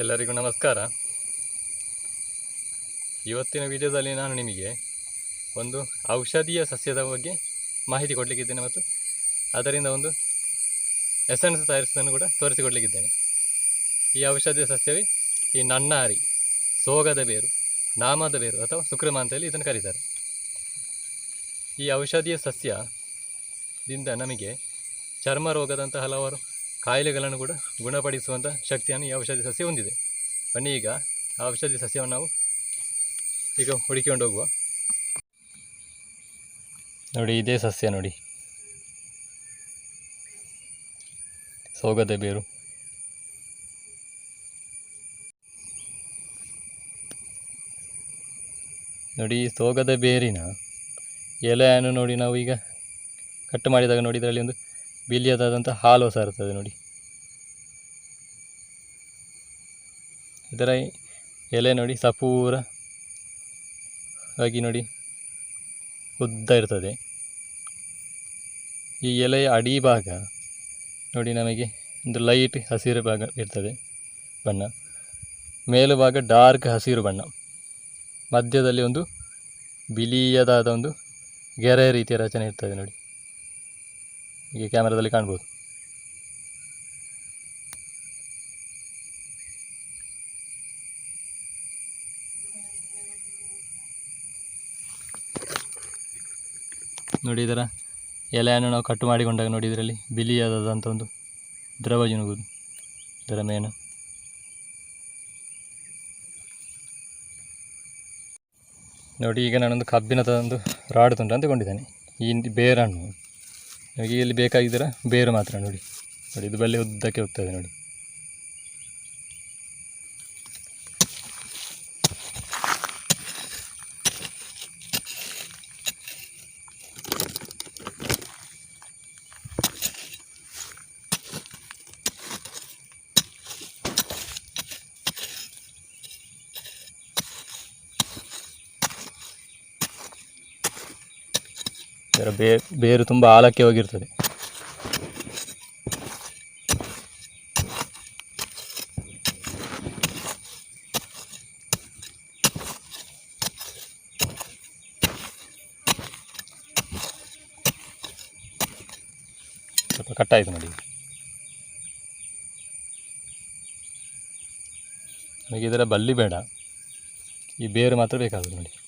ಎಲ್ಲರಿಗೂ ನಮಸ್ಕಾರ. ಇವತ್ತಿನ ವಿಡಿಯೋದಲ್ಲಿ ನಾನು ನಿಮಗೆ ಒಂದು ಔಷಧೀಯ ಸಸ್ಯದ ಬಗ್ಗೆ ಮಾಹಿತಿ ಕೊಡಲಿಕ್ಕಿದ್ದೇನೆ ಮತ್ತು ಅದರಿಂದ ಒಂದು ಎಸೆನ್ಸ್ ತಯಾರಿಸೋದನ್ನು ಕೂಡ ತೋರಿಸಿಕೊಡ್ಲಿಕ್ಕಿದ್ದೇನೆ. ಈ ಔಷಧೀಯ ಸಸ್ಯವೇ ಈ ನನ್ನಾರಿ, ಸೋಗದ ಬೇರು, ನಾಮದ ಬೇರು ಅಥವಾ ಸುಕ್ರಮ ಅಂತೇಳಿ ಇದನ್ನು ಕರೀತಾರೆ. ಈ ಔಷಧೀಯ ಸಸ್ಯದಿಂದ ನಮಗೆ ಚರ್ಮ ರೋಗದಂಥ ಹಲವಾರು ಕಾಯಿಲೆಗಳನ್ನು ಕೂಡ ಗುಣಪಡಿಸುವಂಥ ಶಕ್ತಿಯನ್ನು ಈ ಔಷಧಿ ಸಸ್ಯ ಹೊಂದಿದೆ. ಬನ್ನಿ ಈಗ ಆ ಔಷಧಿ ಸಸ್ಯವನ್ನು ನಾವು ಈಗ ಹುಡುಕಿಕೊಂಡು ಹೋಗುವ. ನೋಡಿ, ಇದೇ ಸಸ್ಯ ನೋಡಿ. ಸೋಗದ ಬೇರು. ನೋಡಿ, ಈ ಸೋಗದ ಬೇರಿನ ಎಲೆಯನ್ನು ನೋಡಿ ನಾವು ಈಗ ಕಟ್ ಮಾಡಿದಾಗ ನೋಡಿ, ಇದರಲ್ಲಿ ಒಂದು ಬಿಳಿಯದಾದಂಥ ಹಾಲು ಇರ್ತದೆ ನೋಡಿ. ಇದರ ಎಲೆ ನೋಡಿ ಸಪೂರ ಆಗಿ ನೋಡಿ ಉದ್ದ ಇರ್ತದೆ. ಈ ಎಲೆಯ ಅಡಿ ಭಾಗ ನೋಡಿ ನಮಗೆ ಒಂದು ಲೈಟ್ ಹಸಿರು ಭಾಗ ಇರ್ತದೆ ಬಣ್ಣ. ಮೇಲು ಭಾಗ ಡಾರ್ಕ್ ಹಸಿರು ಬಣ್ಣ. ಮಧ್ಯದಲ್ಲಿ ಒಂದು ಬಿಳಿಯದಾದ ಒಂದು ಗೆರೆ ರೀತಿಯ ರಚನೆ ಇರ್ತದೆ ನೋಡಿ. ಈಗ ಕ್ಯಾಮ್ರಾದಲ್ಲಿ ಕಾಣ್ಬೋದು. ನೋಡಿ ಇದರ ಎಲೆಯನ್ನು ನಾವು ಕಟ್ಟು ಮಾಡಿಕೊಂಡಾಗ ನೋಡಿ ಇದರಲ್ಲಿ ಬಿಳಿಯಾದಂಥ ಒಂದು ದ್ರವ ಜಿನುಗುದು ಇದರ ಮೇನು. ನೋಡಿ ಈಗ ನಾನೊಂದು ಕಬ್ಬಿಣದ ಒಂದು ರಾಡ್ ತುಂಡು ಕೊಂಡಿದ್ದೇನೆ ಈ ಬೇರನ್ನು ನಿಮಗೆ ಇಲ್ಲಿ ಬೇಕಾಗಿದ್ದರೆ ಬೇರು ಮಾತ್ರ ನೋಡಿ. ನೋಡಿ ಇದು ಬಳ್ಳಿ ಉದ್ದಕ್ಕೆ ಹೋಗ್ತದೆ ನೋಡಿ. ಇದರ ಬೇ, ಬೇರು ತುಂಬ ಆಳಕ್ಕೆ ಹೋಗಿರ್ತದೆ. ಸ್ವಲ್ಪ ಕಟ್ಟಾಯಿತು ನೋಡಿ. ನಮಗೆ ಇದರ ಬಲ್ಲಿ ಬೇಡ. ಈ ಬೇರು ಮಾತ್ರ ಬೇಕಾಗುತ್ತೆ ನೋಡಿ.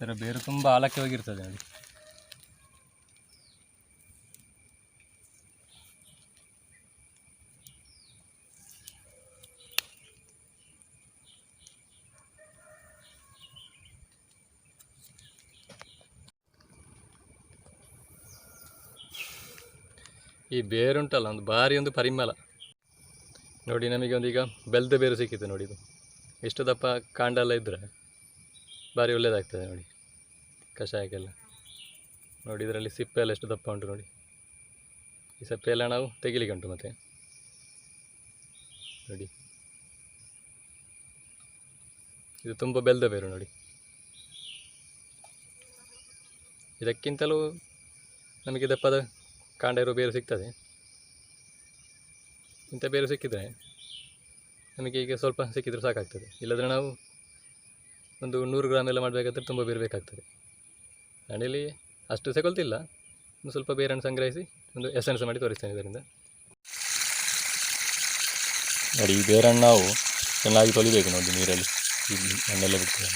ಇದರ ಬೇರು ತುಂಬ ಆಳಕ್ಕೆ ಹೋಗಿರ್ತದೆ ನೋಡಿ ಈ ಬೇರುಂಟಲ್ಲ, ಒಂದು ಭಾರಿ ಒಂದು ಪರಿಮಳ. ನೋಡಿ ನಮಗೆ ಒಂದು ಈಗ ಬೆಲ್ದ ಬೇರು ಸಿಕ್ಕಿತ್ತು ನೋಡಿ ಇದು. ಎಷ್ಟು ದಪ್ಪ ಕಾಂಡ ಎಲ್ಲ ಇದ್ದರೆ ಭಾರಿ ಒಳ್ಳೆಯದಾಗ್ತದೆ ನೋಡಿ. ಕಷಾಯಕ್ಕೆಲ್ಲ ನೋಡಿ, ಇದರಲ್ಲಿ ಸಿಪ್ಪೆ ಎಲ್ಲ ಎಷ್ಟು ದಪ್ಪ ಉಂಟು ನೋಡಿ. ಈ ಸಿಪ್ಪೆ ಎಲ್ಲ ನಾವು ತೆಗಿಲಿಕ್ಕೆ ಉಂಟು ಮತ್ತೆ. ನೋಡಿ. ಇದು ತುಂಬ ಬೆಲ್ದ ಬೇರು ನೋಡಿ. ಇದಕ್ಕಿಂತಲೂ ನಮಗೆ ದಪ್ಪದ ಕಾಂಡ ಇರೋ ಬೇರು ಸಿಗ್ತದೆ. ಇಂಥ ಬೇರು ಸಿಕ್ಕಿದರೆ ನಮಗೆ ಈಗ ಸ್ವಲ್ಪ ಸಿಕ್ಕಿದ್ರೆ ಸಾಕಾಗ್ತದೆ. ಇಲ್ಲದ್ರೆ ನಾವು ಒಂದು ನೂರು ಗ್ರಾಮ್ ಎಲ್ಲ ಮಾಡಬೇಕಾದ್ರೆ ತುಂಬ ಬೇರೆ ಬೇಕಾಗ್ತದೆ. ನಾನಿಲ್ಲಿ ಅಷ್ಟು ತಗೊಳ್ತಿಲ್ಲ ಒಂದು ಸ್ವಲ್ಪ ಬೇರನ್ನು ಸಂಗ್ರಹಿಸಿ ಒಂದು ಎಸೆನ್ಸ್ ಮಾಡಿ ತೋರಿಸ್ತೇನೆ ಇದರಿಂದ. ನೋಡಿ, ಈ ಬೇರನ್ನು ನಾವು ಚೆನ್ನಾಗಿ ತೊಳಿಬೇಕು ನೋಡಿ ನೀರಲ್ಲಿ. ಮಣ್ಣೆಲ್ಲ ಬಿಡ್ತೇವೆ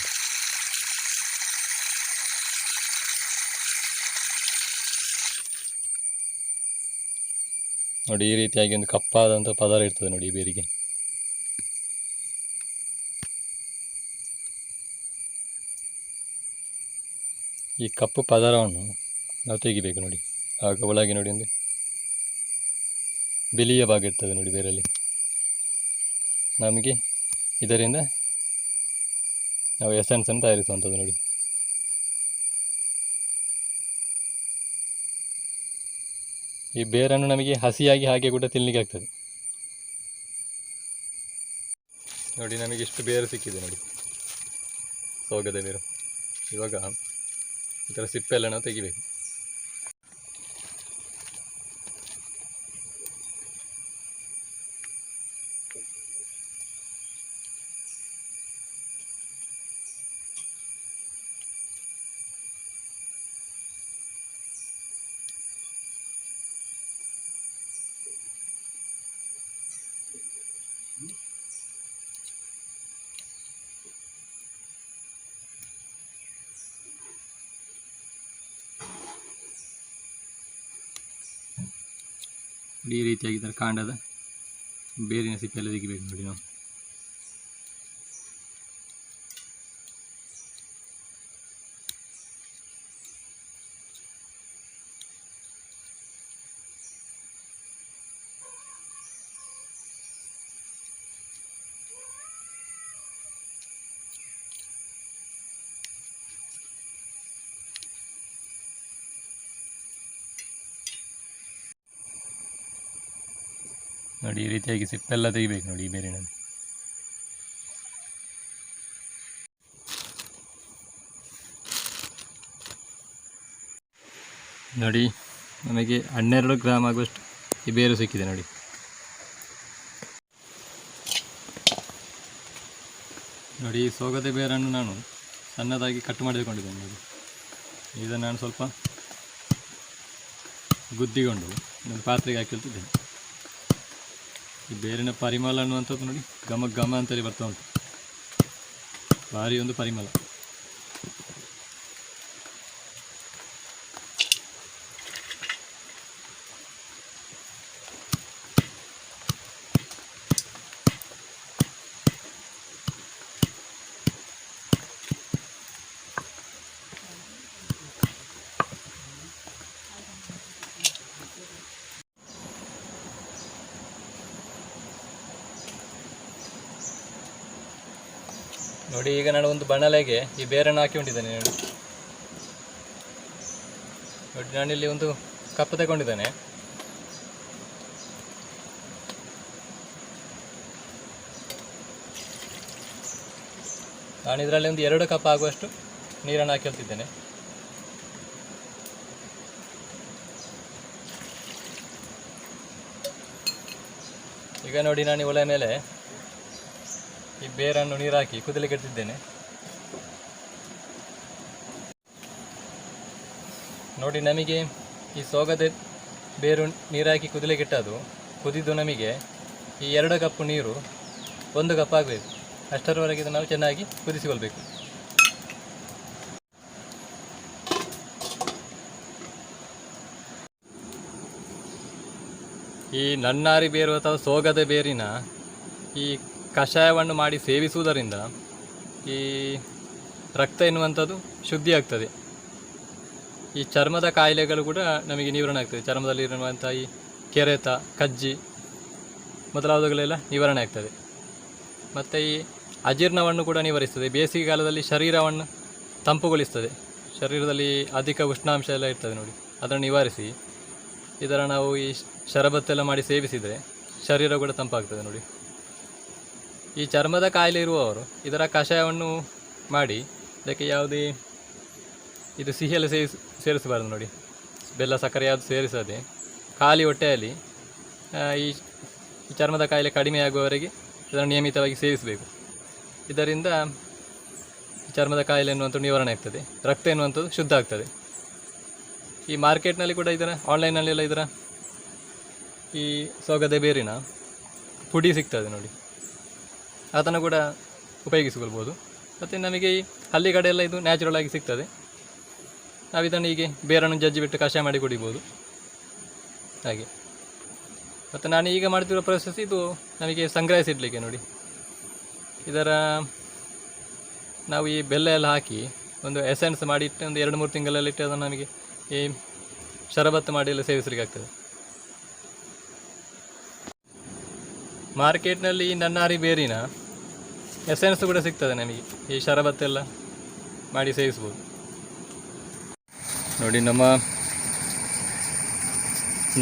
ನೋಡಿ, ಈ ರೀತಿಯಾಗಿ ಒಂದು ಕಪ್ಪಾದಂಥ ಪದಾರ ಇರ್ತದೆ ನೋಡಿ ಈ ಬೇರಿಗೆ. ಈ ಕಪ್ಪು ಪದರವನ್ನು ನಾವು ತೆಗಿಬೇಕು ನೋಡಿ. ಆಗ ಒಳಗೆ ನೋಡಿ ಅಂದರೆ ಬಿಲಿಯ ಭಾಗ ಇರ್ತದೆ ನೋಡಿ ಬೇರಲ್ಲಿ. ನಮಗೆ ಇದರಿಂದ ನಾವು ಎಸೆನ್ಸನ್ನು ತಯಾರಿಸುವಂಥದ್ದು ನೋಡಿ. ಈ ಬೇರನ್ನು ನಮಗೆ ಹಸಿಯಾಗಿ ಹಾಗೆ ಕೂಡ ತಿನ್ನಲಿಕ್ಕೆ ಆಗ್ತದೆ. ನೋಡಿ ನಮಗೆ ಇಷ್ಟು ಬೇರು ಸಿಕ್ಕಿದೆ ನೋಡಿ. ಸೋಗದ ಬೇರು. ಇವಾಗ ಇದರ ಸಿಪ್ಪೆಲ್ಲ ನಾವು ತೆಗಿಬೇಕು. ಈ ರೀತಿಯಾಗಿ ಇದರ ಕಾಂಡದ ಬೇರಿನ ಸಿಪ್ಪೆಲ್ಲ ತೆಗಿಬೇಕು ನೋಡಿ ನಾವು. ನೋಡಿ, ಈ ರೀತಿಯಾಗಿ ಸಿಪ್ಪೆಲ್ಲ ತೆಗಿಬೇಕು ನೋಡಿ ಈ ಬೇರಿನಲ್ಲಿ. ನೋಡಿ, ನಮಗೆ ಹನ್ನೆರಡು ಗ್ರಾಮ್ ಆಗುವಷ್ಟು ಈ ಬೇರು ಸಿಕ್ಕಿದೆ ನೋಡಿ. ನೋಡಿ, ಈ ಸೋಗದೆ ಬೇರನ್ನು ನಾನು ಸಣ್ಣದಾಗಿ ಕಟ್ ಮಾಡಿಕೊಂಡಿದ್ದೇನೆ ನೋಡಿ. ಇದನ್ನು ನಾನು ಸ್ವಲ್ಪ ಗುದ್ದಿಕೊಂಡು ಒಂದು ಪಾತ್ರೆಗೆ ಹಾಕಿಳ್ತಿದ್ದೇನೆ ಈ ಬೇರಿನ ಪರಿಮಳ ಅನ್ನುವಂಥದ್ದು ನೋಡಿ ಗಮ ಘಮ ಅಂತೇಳಿ ಬರ್ತಾ ಉಂಟು. ಭಾರಿ ಒಂದು ಪರಿಮಳ. ನೋಡಿ, ಈಗ ನಾನು ಒಂದು ಬಣಲೆಗೆ ಈ ಬೇರನ್ನು ಹಾಕಿಕೊಂಡಿದ್ದೇನೆ, ನೋಡಿ. ನೋಡಿ, ನಾನಿಲ್ಲಿ ಒಂದು ಕಪ್ ತಗೊಂಡಿದ್ದೇನೆ. ನಾನು ಇದರಲ್ಲಿ ಒಂದು ಎರಡು ಕಪ್ ಆಗುವಷ್ಟು ನೀರನ್ನು ಹಾಕಿಳ್ತಿದ್ದೇನೆ ಈಗ ನೋಡಿ, ನಾನು ಒಲೆ ಮೇಲೆ ಈ ಬೇರನ್ನು ನೀರು ಹಾಕಿ ಇಡ್ತಿದ್ದೇನೆ ನೋಡಿ ನಮಗೆ ಈ ಸೋಗದ ಬೇರು ನೀರಾಕಿ ಇಟ್ಟದು ಕುದಿದು ನಮಗೆ ಈ ಎರಡು ಕಪ್ ನೀರು ಒಂದು ಕಪ್ ಆಗಬೇಕು ಅಷ್ಟರವರೆಗೆ ಇದನ್ನು ನಾವು ಚೆನ್ನಾಗಿ ಕುದಿಸಿಕೊಳ್ಬೇಕು. ಈ ನನ್ನಾರಿ ಬೇರು ಅಥವಾ ಸೋಗದ ಬೇರಿನ ಈ ಕಷಾಯವನ್ನು ಮಾಡಿ ಸೇವಿಸುವುದರಿಂದ ಈ ರಕ್ತ ಎನ್ನುವಂಥದ್ದು ಶುದ್ಧಿ ಆಗ್ತದೆ ಈ ಚರ್ಮದ ಕಾಯಿಲೆಗಳು ಕೂಡ ನಮಗೆ ನಿವಾರಣೆ ಆಗ್ತದೆ. ಚರ್ಮದಲ್ಲಿರುವಂಥ ಈ ಕೆರೆತ, ಕಜ್ಜಿ ಮೊದಲಾದವುಗಳೆಲ್ಲ ನಿವಾರಣೆ ಆಗ್ತದೆ. ಮತ್ತು ಈ ಅಜೀರ್ಣವನ್ನು ಕೂಡ ನಿವಾರಿಸ್ತದೆ. ಬೇಸಿಗೆಗಾಲದಲ್ಲಿ ಶರೀರವನ್ನು ತಂಪುಗೊಳಿಸ್ತದೆ. ಶರೀರದಲ್ಲಿ ಅಧಿಕ ಉಷ್ಣಾಂಶ ಎಲ್ಲ ಇರ್ತದೆ ನೋಡಿ. ಅದನ್ನು ನಿವಾರಿಸಿ ಇದರ ನಾವು ಈ ಶರಬತ್ತೆಲ್ಲ ಮಾಡಿ ಸೇವಿಸಿದರೆ ಶರೀರ ಕೂಡ ತಂಪಾಗ್ತದೆ ನೋಡಿ. ಈ ಚರ್ಮದ ಕಾಯಿಲೆ ಇರುವವರು ಇದರ ಕಷಾಯವನ್ನು ಮಾಡಿ, ಇದಕ್ಕೆ ಯಾವುದೇ ಇದು ಸಿಹಿಯಲ್ಲಿ ಸೇರಿಸಿ, ಸೇರಿಸಬಾರ್ದು ನೋಡಿ. ಬೆಲ್ಲ, ಸಕ್ಕರೆ ಯಾವುದು ಸೇರಿಸದೆ, ಖಾಲಿ ಹೊಟ್ಟೆಯಲ್ಲಿ ಈ ಚರ್ಮದ ಕಾಯಿಲೆ ಕಡಿಮೆ ಆಗುವವರೆಗೆ ಇದನ್ನು ನಿಯಮಿತವಾಗಿ ಸೇವಿಸಬೇಕು ಇದರಿಂದ ಚರ್ಮದ ಕಾಯಿಲೆ ಎನ್ನುವಂಥದ್ದು ನಿವಾರಣೆ ಆಗ್ತದೆ. ರಕ್ತ ಎನ್ನುವಂಥದ್ದು ಶುದ್ಧ ಆಗ್ತದೆ. ಈ ಮಾರ್ಕೆಟ್ನಲ್ಲಿ ಕೂಡ ಇದರ, ಆನ್ಲೈನಲ್ಲೆಲ್ಲ ಇದರ ಈ ಸೊಗದೆ ಬೇರಿನ ಪುಡಿ ಸಿಗ್ತದೆ ನೋಡಿ. ಅದನ್ನು ಕೂಡ ಉಪಯೋಗಿಸಿಕೊಳ್ಬೋದು. ಮತ್ತು ನಮಗೆ ಈ ಹಳ್ಳಿ ಕಡೆಯೆಲ್ಲ ಇದು ನ್ಯಾಚುರಲ್ ಆಗಿ ಸಿಗ್ತದೆ. ನಾವು ಇದನ್ನು ಹೀಗೆ ಬೇರನ್ನು ಜಜ್ಜಿ ಬಿಟ್ಟು ಕಷಾಯ ಮಾಡಿ ಕುಡಿಬೋದು. ಹಾಗೆ. ಮತ್ತು ನಾನು ಈಗ ಮಾಡ್ತಿರೋ ಪ್ರೊಸೆಸ್ ಇದು ನಮಗೆ ಸಂಗ್ರಹಿಸಿಡಲಿಕ್ಕೆ ನೋಡಿ. ಇದರ ನಾವು ಈ ಬೆಲ್ಲ ಎಲ್ಲ ಹಾಕಿ ಒಂದು ಎಸೆನ್ಸ್ ಮಾಡಿ ಇಟ್ಟು ಒಂದು ಎರಡು ಮೂರು ತಿಂಗಳಲ್ಲಿ ಇಟ್ಟು ಅದನ್ನು ನಮಗೆ ಈ ಶರಬತ್ತು ಮಾಡಿ ಎಲ್ಲ ಸೇವಿಸಲಿಕ್ಕೆ ಆಗ್ತದೆ. ಮಾರ್ಕೆಟ್ನಲ್ಲಿ ಈ ನನ್ನಾರಿ ಬೇರಿನ ಎಸೆನ್ಸ್ ಕೂಡ ಸಿಗ್ತದೆ ನಮಗೆ ಈ ಶರಬತ್ತೆಲ್ಲ ಮಾಡಿ ಸೇವಿಸ್ಬೋದು. ನೋಡಿ ನಮ್ಮ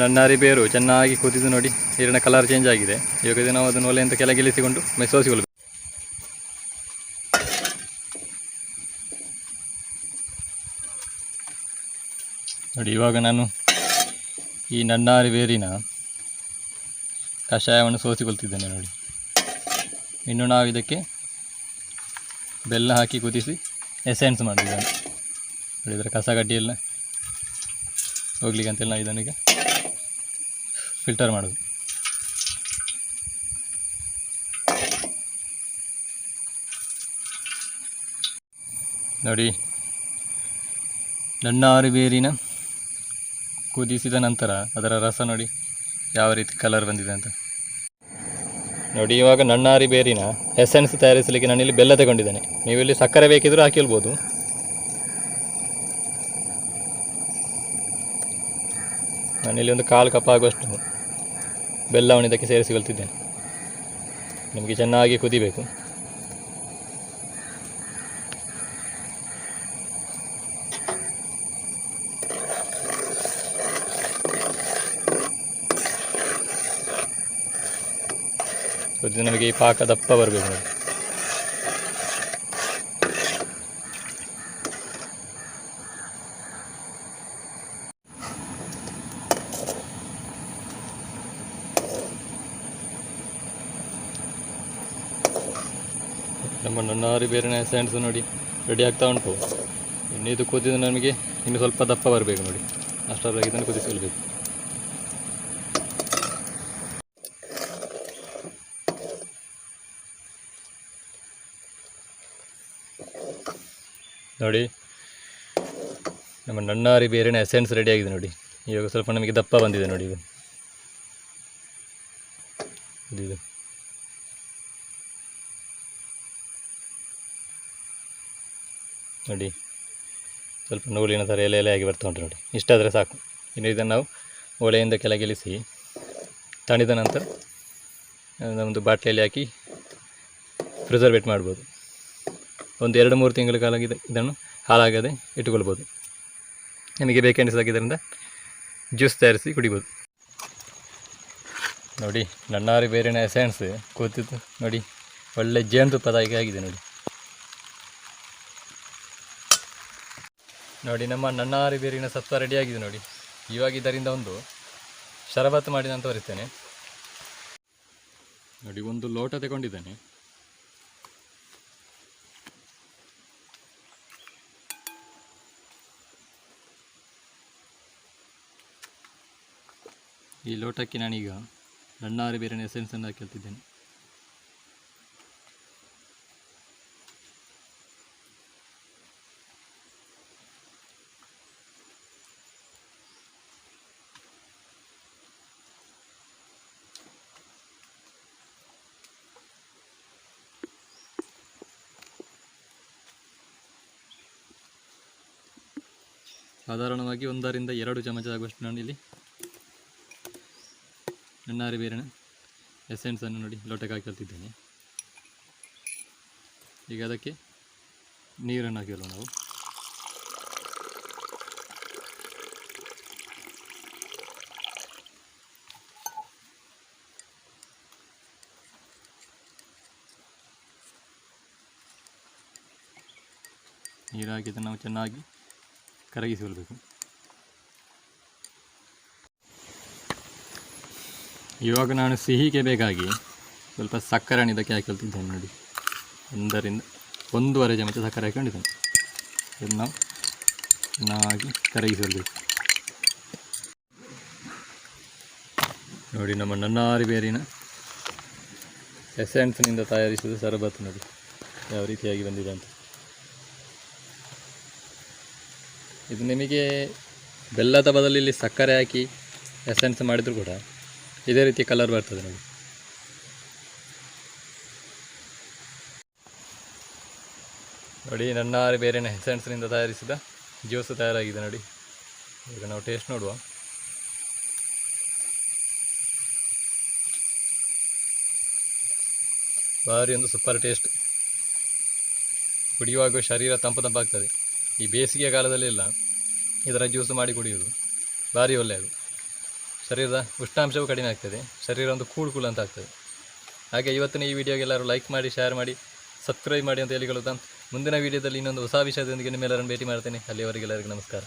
ನನ್ನಾರಿ ಬೇರು ಚೆನ್ನಾಗಿ ಕುದಿದು ನೋಡಿ ನೀರಿನ ಕಲರ್ ಚೇಂಜ್ ಆಗಿದೆ. ಇವಾಗ ನಾವು ಅದನ್ನು ಒಲೆಯಿಂದ ಕೆಳಗಿಳಿಸಿಕೊಂಡು ಮೆಸೋಸಿಕೊಳ್ಬೇಕು ನೋಡಿ ಇವಾಗ ನಾನು ಈ ನನ್ನಾರಿ ಬೇರಿನ ಕಷಾಯವನ್ನು ಸೋಸಿಕೊಳ್ತಿದ್ದೇನೆ ನೋಡಿ. ಇನ್ನು ನಾವು ಇದಕ್ಕೆ ಬೆಲ್ಲ ಹಾಕಿ ಕುದಿಸಿ ಎಸೆನ್ಸ್ ಮಾಡಿದ್ದಾನೆ ನೋಡಿ ನೋಡಿದರೆ ಕಸ ಎಲ್ಲ ಹೋಗ್ಲಿಕ್ಕೆ ಅಂತೆಲ್ಲ ನಾವು ಇದನ್ನೀಗ ಫಿಲ್ಟರ್ ಮಾಡೋದು. ನೋಡಿ, ನನ್ನಾರು ಬೇರಿನ ಕುದಿಸಿದ ನಂತರ ಅದರ ರಸ ನೋಡಿ ಯಾವ ರೀತಿ ಕಲರ್ ಬಂದಿದೆ ಅಂತ. ನೋಡಿ, ಇವಾಗ ನಣ್ಣಾರಿ ಬೇರಿನ ಎಸೆನ್ಸ್ ತಯಾರಿಸಲಿಕ್ಕೆ ನಾನಿಲ್ಲಿ ಬೆಲ್ಲ ತಗೊಂಡಿದ್ದೇನೆ. ನೀವು ಇಲ್ಲಿ ಸಕ್ಕರೆ ಬೇಕಿದ್ರೂ ಹಾಕಿಲ್ಬೋದು. ನಾನಿಲ್ಲಿ ಒಂದು ಕಾಲು ಕಪ್ ಆಗುವಷ್ಟು ಬೆಲ್ಲವನ್ನು ಇದಕ್ಕೆ ಸೇರಿಸಿಕೊಳ್ತಿದ್ದೇನೆ ನಿಮಗೆ ಚೆನ್ನಾಗಿ ಕುದಿಬೇಕು. ಕುದಿದು ನಮಗೆ ಈ ಪಾಕ ದಪ್ಪ ಬರಬೇಕು ನೋಡಿ ನಮ್ಮ ನನ್ನಾರು ಬೇರೆ ಸ್ಯಾಂಡ್ಸು ನೋಡಿ ರೆಡಿ ಆಗ್ತಾ ಉಂಟು. ಇನ್ನು ಇದು ಕುದಿದು ನಮಗೆ ಇನ್ನು ಸ್ವಲ್ಪ ದಪ್ಪ ಬರಬೇಕು ನೋಡಿ. ಅಷ್ಟರವರೆಗೆ ಇದನ್ನು ಕುದಿಸಿಕೊಳ್ಬೇಕು. ನೋಡಿ. ನಮ್ಮ ನಣ್ಣಾರಿ ಬೇರಿನ ಎಸೆನ್ಸ್ ರೆಡಿ ಆಗಿದೆ ನೋಡಿ. ಇವಾಗ ಸ್ವಲ್ಪ ನಮಗೆ ದಪ್ಪ ಬಂದಿದೆ ನೋಡಿ ಇದು. ಇದು ನೋಡಿ. ಸ್ವಲ್ಪ ನೂಲಿನ ಥರ ಎಲೆ ಎಲೆಯಾಗಿ ಬರ್ತಾ ಉಂಟು ನೋಡಿ. ಇಷ್ಟಾದರೆ ಸಾಕು. ಇನ್ನು ಇದನ್ನು ನಾವು ಒಳೆಯಿಂದ ಕೆಳಗಿಳಿಸಿ ತಣಿದ ನಂತರ ನಮ್ಮದು ಬಾಟ್ಲಿಯಲ್ಲಿ ಹಾಕಿ ಪ್ರಿಸರ್ವೇಟ್ ಮಾಡ್ಬೋದು. ಒಂದು ಎರಡು ಮೂರು ತಿಂಗಳ ಕಾಲ ಇದು ಇದನ್ನು ಹಾಳಾಗದೆ ಇಟ್ಟುಕೊಳ್ಬೋದು. ನಿಮಗೆ ಬೇಕೆನಿಸಿದಾಗಿದ್ದರಿಂದ ಜ್ಯೂಸ್ ತಯಾರಿಸಿ ಕುಡಿಬೋದು. ನೋಡಿ, ನನ್ನಾರಿ ಬೇರಿನ ಎಸೆನ್ಸ್ ಕೂತಿತ್ತು. ನೋಡಿ, ಒಳ್ಳೆ ಜೇನುತುಪ್ಪದಾಗಿ ಆಗಿದೆ ನೋಡಿ. ನೋಡಿ, ನಮ್ಮ ನನ್ನಾರಿ ಬೇರಿನ ಸತ್ವ ರೆಡಿಯಾಗಿದೆ ನೋಡಿ. ಇವಾಗ ಇದರಿಂದ ಒಂದು ಶರಬತ್ತು ಮಾಡಿ ನಾನು ತೋರಿಸ್ತೇನೆ. ನೋಡಿ, ಒಂದು ಲೋಟ ತಗೊಂಡಿದ್ದೇನೆ. ಈ ಲೋಟಕ್ಕೆ ನಾನೀಗ ನನ್ನಾರಿ ಬೇರಿನ ಎಸೆನ್ಸನ್ನು ಹಾಕಿರ್ತಿದ್ದೇನೆ ಸಾಧಾರಣವಾಗಿ ಒಂದರಿಂದ ಎರಡು ಚಮಚ ಆಗುವಷ್ಟು ನಾನು ಇಲ್ಲಿ ಬೇರೆನ ಎಸೆನ್ಸನ್ನು ನೋಡಿ ಲೋಟಕ್ಕೆ ಹಾಕಿರ್ತಿದ್ದೇನೆ ಈಗ ಅದಕ್ಕೆ ನೀರನ್ನು ಹಾಕಿರೋ ನಾವು. ನೀರು ನಾವು ಚೆನ್ನಾಗಿ ಕರಗಿಸಿಕೊಳ್ಬೇಕು ಇವಾಗ ನಾನು ಸಿಹಿಗೆ ಬೇಕಾಗಿ ಸ್ವಲ್ಪ ಸಕ್ಕರೆಯನ್ನು ಇದಕ್ಕೆ ಹಾಕಿಕೊಳ್ತಿದ್ದೇನೆ ನೋಡಿ. ಒಂದರಿಂದ ಒಂದೂವರೆ ಚಮಚ ಸಕ್ಕರೆ ಹಾಕೊಂಡಿದ್ದೇನೆ. ಇದನ್ನು ನಾವು ಚೆನ್ನಾಗಿ ಕರಗಿಸಬೇಕು ನೋಡಿ ನಮ್ಮ ನನ್ನಾರಿ ಬೇರಿನ ಎಸೆನ್ಸ್ನಿಂದ ತಯಾರಿಸಿದ ಸರಬತ್ತು ನೋಡಿ. ಯಾವ ರೀತಿಯಾಗಿ ಬಂದಿದೆ ಅಂತ. ಇದು ನಿಮಗೆ ಬೆಲ್ಲದ ಬದಲಿಲ್ಲಿ ಸಕ್ಕರೆ ಹಾಕಿ ಎಸೆನ್ಸ್ ಮಾಡಿದರೂ ಕೂಡ ಇದೇ ರೀತಿ ಕಲರ್ ಬರ್ತದೆ ನೋಡಿ. ನೋಡಿ ನನ್ನ ಬೇರೆನ ಎಸೆನ್ಸ್ನಿಂದ ತಯಾರಿಸಿದ ಜ್ಯೂಸ್ ತಯಾರಾಗಿದೆ ನೋಡಿ. ಈಗ ನಾವು ಟೇಸ್ಟ್ ನೋಡುವ. ಭಾರಿ ಒಂದು ಸೂಪರ್ ಟೇಸ್ಟ್ ಕುಡಿಯುವಾಗ ಶರೀರ ತಂಪು ತಂಪಾಗ್ತದೆ. ಈ ಬೇಸಿಗೆಯ ಕಾಲದಲ್ಲೆಲ್ಲ ಇದರ ಜ್ಯೂಸ್ ಮಾಡಿ ಕುಡಿಯೋದು ಭಾರಿ ಒಳ್ಳೆಯದು. ಶರೀರದ ಉಷ್ಣಾಂಶವು ಕಡಿಮೆ ಆಗ್ತದೆ. ಶರೀರ ಒಂದು ಕೂಲ್ ಕೂಲ್ ಅಂತ ಆಗ್ತದೆ. ಹಾಗೆ ಇವತ್ತಿನ ಈ ವಿಡಿಯೋಗೆ ಎಲ್ಲರೂ ಲೈಕ್ ಮಾಡಿ ಶೇರ್ ಮಾಡಿ ಸಬ್ಸ್ಕ್ರೈಬ್ ಮಾಡಿ ಅಂತ ಹೇಳಿಕೊಳ್ಳುತ್ತಾ ಮುಂದಿನ ವಿಡಿಯೋದಲ್ಲಿ ಇನ್ನೊಂದು ಹೊಸ ವಿಷಯದೊಂದಿಗೆ ನಿಮ್ಮೆಲ್ಲರನ್ನು ಭೇಟಿ ಮಾಡ್ತೇನೆ. ಅಲ್ಲಿಯವರೆಗೆಲ್ಲರಿಗೂ ನಮಸ್ಕಾರ.